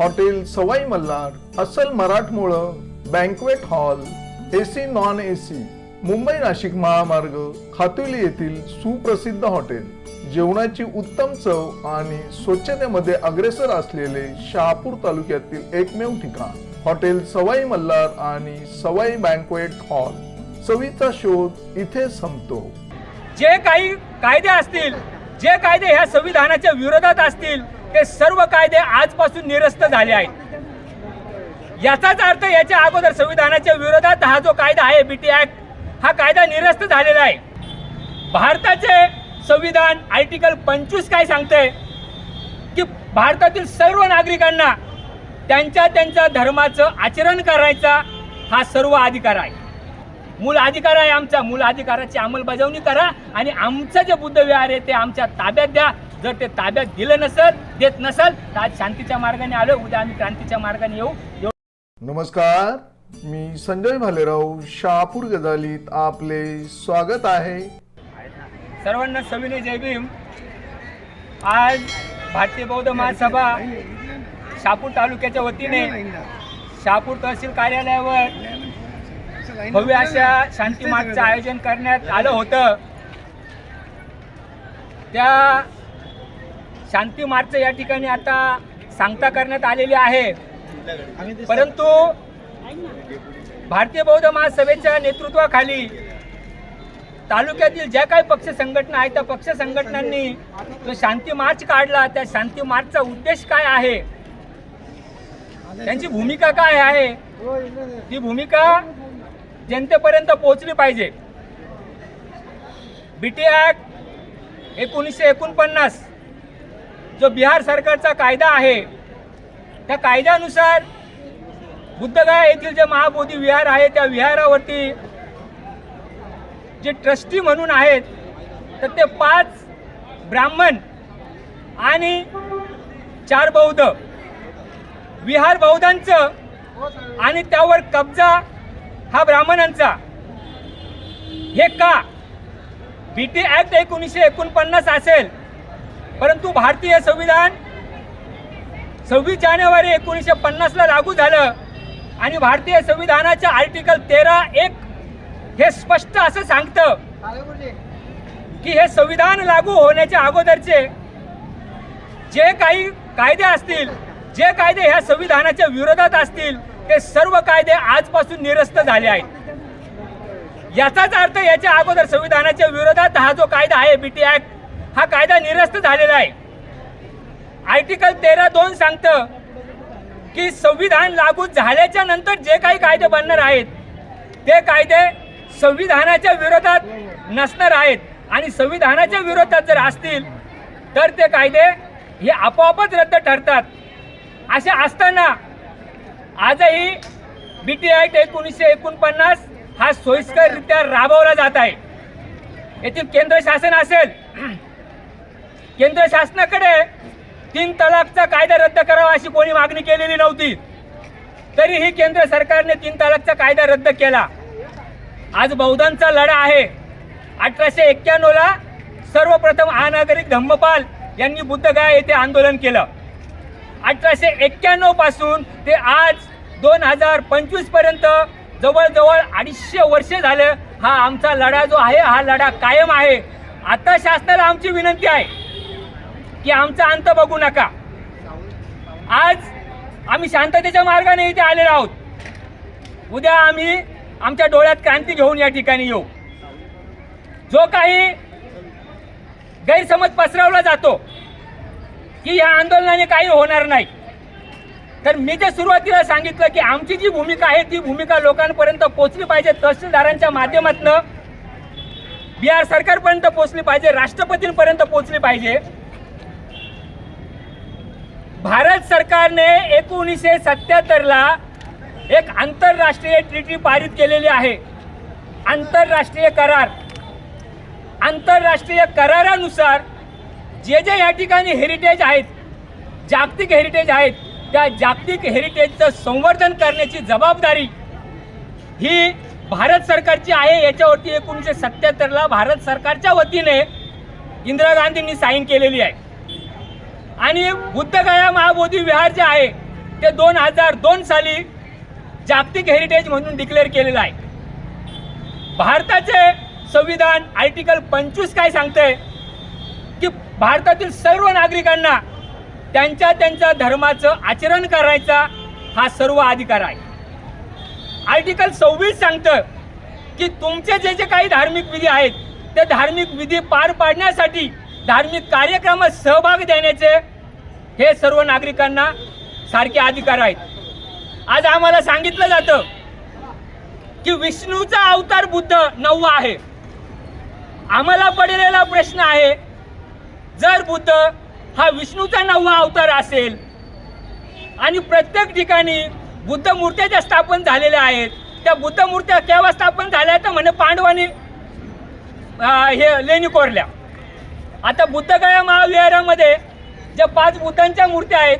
Hotel Sawai Malhar अस्सल मराठमोळं banquet hall AC non AC Mumbai Nashik महामार्ग खातुली येथील सुप्रसिद्ध हॉटेल. जेवणाची उत्तम चव आणि स्वच्छतेमध्ये अग्रेसर असलेले शहापूर तालुक्यातील एकमेव ठिकाण. हॉटेल सवाई मल्हार आणि सवाई बँकवेट हॉल चवीचा शोध इथे संपतो. जे काही कायदे असतील जे कायदे ह्या संविधानाच्या विरोधात असतील ते सर्व कायदे आजपासून निरस्त झाले आहेत. याचाच अर्थ याच्या अगोदर संविधानाच्या विरोधात हा जो कायदा आहे बीटी ऍक्ट हा कायदा निरस्त झालेला आहे. भारताचे संविधान आर्टिकल पंचवीस काय सांगतंय? की भारतातील सर्व नागरिकांना त्यांच्या त्यांच्या धर्माचं आचरण करायचा हा सर्व अधिकार आहे. मूल अधिकार आहे आमचा. मूल अधिकाराची अंमलबजावणी करा आणि आमचं जे बुद्धविहार आहे ते आमच्या ताब्यात द्या. जर ते ताब्यात दिलं नसल देत नसल तर आज शांतीच्या मार्गाने आलो उद्या आम्ही क्रांतीच्या मार्गाने येऊ. येऊ नमस्कार मी संजय भालेराव शहापूर गजालीत आपले स्वागत आहे. सर्वांना सविनय जय भीम. आज भारतीय बौद्ध महासभा शहापूर तालुक्याच्या वतीने शहापूर तहसील कार्यालयावर भव्य अशा शांती मार्चचं आयोजन करण्यात आलं होतं. त्या शांती मार्च या ठिकाणी आता सांगता करण्यात आलेली आहे. परंतु भारतीय बौद्ध महासभेच्या नेतृत्वाखाली तालुक्यातील ज्या काही पक्ष संघटना आहेत त्या पक्ष संघटनांनी जो शांती मार्च काढला त्या शांती मार्चचा उद्देश काय आहे? त्यांची भूमिका काय आहे? ती भूमिका जनतेपर्यंत पोहोचली पाहिजे. बीटी ॲक्ट एकोणीसशे एकोणपन्नास जो बिहार सरकारचा कायदा आहे त्या कायद्यानुसार बुद्धगया येथील जे महाबोधी विहार आहे त्या विहारावरती जे ट्रस्टी म्हणून आहेत तर ते पाच ब्राह्मण आणि चार बौद्ध. विहार बौद्धांचं आणि त्यावर कब्जा हा ब्राह्मणांचा. हे का? बी टी ॲक्ट एकोणीसशे एकोणपन्नास असेल. परंतु भारतीय संविधान सव्वीस जानेवारी एकोणीसशे पन्नासला लागू झालं आणि भारतीय संविधानाच्या आर्टिकल तेरा एक हे स्पष्ट असं सांगतं की हे संविधान लागू होण्याच्या अगोदरचे जे काही कायदे असतील जे कायदे ह्या संविधानाच्या विरोधात असतील ते सर्व कायदे आजपासून निरस्त झाले आहेत. याचाच अर्थ याच्या अगोदर संविधानाच्या विरोधात हा जो कायदा आहे बीटी ऍक्ट हा कायदा निरस्त झालेला आहे. आर्टिकल तेरा दोन सांगतं की संविधान लागू झाल्याच्यानंतर जे काही कायदे बनणार आहेत ते कायदे संविधानाच्या विरोधात नसणार आहेत. आणि संविधानाच्या विरोधात जर असतील तर ते कायदे हे आपोआपच रद्द ठरतात. असे असताना आजही बी टी ऍक्ट एकोणीसशे एकोणपन्नास हा सोयीस्कररित्या राबवला जात आहे. येथील केंद्र शासन असेल केंद्र शासनाकडे तीन तलाकचा कायदा रद्द करावा अशी कोणी मागणी केलेली नव्हती. तरीही केंद्र सरकारने तीन तलाकचा कायदा रद्द केला. आज बौद्धांचा लढा आहे. अठराशे एक्क्याण्णवला सर्वप्रथम अनागरिक धम्मपाल यांनी बुद्धगया येथे आंदोलन केलं. अठराशे एक्क्याण्णवपासून ते आज दोन हजार पंचवीसपर्यंत जवळजवळ अडीचशे वर्षे झालं हा आमचा लढा जो आहे हा लढा कायम आहे. आता शासनाला आमची विनंती आहे. की आमचा अंत बघू नका. आज आम्ही शांततेच्या मार्गाने इथे आलेलो आहोत. उद्या आम्ही आमच्या डोळ्यात क्रांती घेऊन या ठिकाणी येऊ. जो काही गैरसमज पसरवला जातो की या आंदोलनाने काही होणार नाही. तर मी जे सुरुवातीला सांगितलं की आमची जी भूमिका आहे ती भूमिका लोकांपर्यंत पोचली पाहिजे तहसीलदारांच्या माध्यमातून. बिहार सरकारपर्यंत पोचली पाहिजे राष्ट्रपतींपर्यंत पोचली पाहिजे. भारत सरकारने एकोणीसशे सत्याहत्तरला एक आंतरराष्ट्रीय ट्रिटी पारित केलेली आहे. आंतरराष्ट्रीय करार. आंतरराष्ट्रीय करारानुसार जे जे या ठिकाणी हेरिटेज आहेत जागतिक हेरिटेज आहेत त्या जागतिक हेरिटेजचं संवर्धन करण्याची जबाबदारी ही भारत सरकारची आहे. याच्यावरती एकोणीसशे सत्याहत्तरला भारत सरकारच्या वतीने इंदिरा गांधींनी साईन केलेली आहे. आणि बुद्धगया महाबोधी विहार जे आहे ते दोन हजार दोन साली जागतिक हेरिटेज म्हणून डिक्लेअर केलेलं आहे. भारताचे संविधान आर्टिकल पंचवीस काय सांगते की भारतातील सर्व नागरिकांना त्यांच्या त्यांच्या धर्माचं आचरण करायचा हा सर्व अधिकार आहे. आर्टिकल सव्वीस सांगतं की तुमचे जे जे काही धार्मिक विधी आहेत ते धार्मिक विधी पार पाडण्यासाठी धार्मिक कार्यक्रमात सहभाग देण्याचे हे सर्व नागरिकांना सारखे अधिकार आहेत. आज आम्हाला सांगितलं जातं की विष्णूचा अवतार बुद्ध नववा आहे. आम्हाला पडलेला प्रश्न आहे जर बुद्ध हा विष्णूचा नववा अवतार असेल आणि प्रत्येक ठिकाणी बुद्ध मूर्त्या ज्या स्थापन झालेल्या आहेत त्या बुद्ध मूर्त्या केव्हा स्थापन झाल्या तर म्हणे पांडवांनी हे लेणी कोरल्या आता बुद्धगया महाविहारामध्ये ज्या पाच बुद्धांच्या मूर्त्या आहेत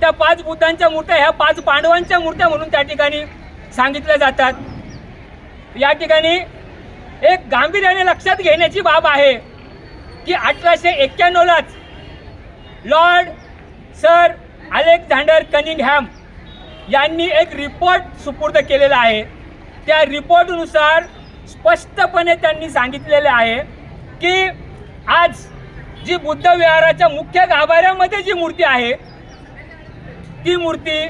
त्या पाच बुद्धांच्या मूर्त्या ह्या पाच पांडवांच्या मूर्त्या म्हणून त्या ठिकाणी सांगितल्या जातात. या ठिकाणी एक गांभीर्याने लक्षात घेण्याची बाब आहे की अठराशे एक्क्याण्णवलाच लॉर्ड सर अलेक्झांडर कनिंगहॅम यांनी एक रिपोर्ट सुपूर्द केलेला आहे. त्या रिपोर्टनुसार स्पष्टपणे त्यांनी सांगितलेले आहे की आज जी बुद्ध विहाराच्या मुख्य गाभाऱ्यामध्ये जी मूर्ती आहे ती मूर्ती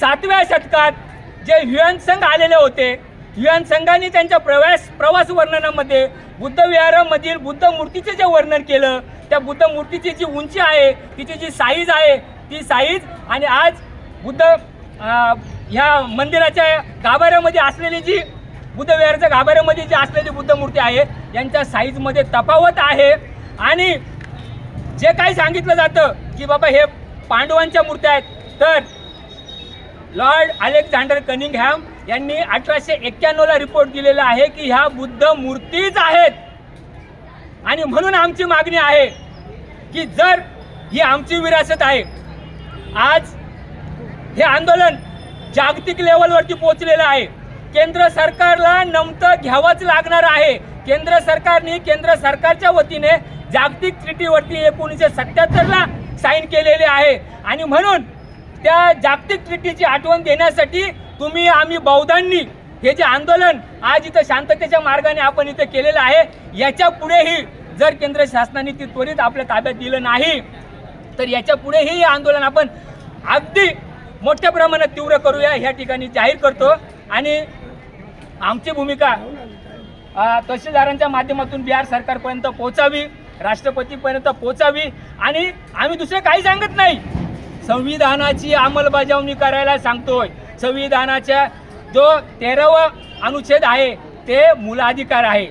सातव्या शतकात जे ह्युएन संघ आलेले होते ह्युएन संघाने त्यांच्या प्रवास प्रवास वर्णनामध्ये बुद्ध विहारामधील बुद्ध मूर्तीचे जे वर्णन केलं त्या बुद्ध मूर्तीची जी उंची आहे तिची जी साईज आहे ती साईज आणि आज बुद्ध ह्या मंदिराच्या गाभाऱ्यामध्ये असलेली जी बुद्ध विहाराच्या गाभाऱ्यामध्ये जी असलेली बुद्ध मूर्ती आहे यांच्या साईजमध्ये तफावत आहे. आणि जे काही सांगितलं जातं की बाबा हे पांडवांच्या मूर्त्या आहेत तर लॉर्ड अलेक्झांडर कनिंगहॅम यांनी अठराशे एक्क्याण्णवला रिपोर्ट दिलेला आहे की ह्या बुद्ध मूर्तीच आहेत. आणि म्हणून आमची मागणी आहे की जर ही आमची विरासत आहे आज हे आंदोलन जागतिक लेवलवरती पोहोचलेलं आहे. केंद्र सरकारला नमतं घ्यावंच लागणार आहे. केंद्र सरकारने केंद्र सरकारच्या वतीने जागतिक ट्रिटीवरती एकोणीसशे सत्याहत्तरला साईन केलेले आहे. आणि म्हणून त्या जागतिक ट्रिटीची आठवण देण्यासाठी तुम्ही आम्ही बौद्धांनी हे जे आंदोलन आज इथं शांततेच्या मार्गाने आपण इथे केलेलं आहे याच्या पुढेही जर केंद्र शासनाने ती त्वरित आपल्या ताब्यात दिलं नाही तर याच्या पुढेही हे आंदोलन आपण अगदी मोठ्या प्रमाणात तीव्र करूया ह्या ठिकाणी जाहीर करतो. आणि आमची भूमिका तहसीलदारांच्या माध्यमातून बिहार सरकारपर्यंत पोहोचावी. राष्ट्रपतीपर्यंत पोचावी आणि आम्ही दुसरे काही सांगत नाही. संविधानाची अंमलबजावणी करायला सांगतोय. संविधानाच्या जो तेरावा अनुच्छेद आहे ते मूलाधिकार आहे.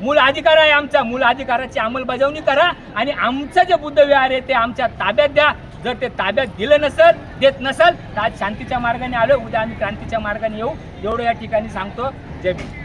मूल अधिकार आहे आमचा. मूल अधिकाराची अंमलबजावणी करा आणि आमचं जे बुद्धविहार आहे ते आमच्या ताब्यात द्या. जर ते ताब्यात दिलं नसेल देत नसेल तर आज शांतीच्या मार्गाने आलो उद्या आम्ही क्रांतीच्या मार्गाने येऊ. एवढं या ठिकाणी सांगतो. जय भीम.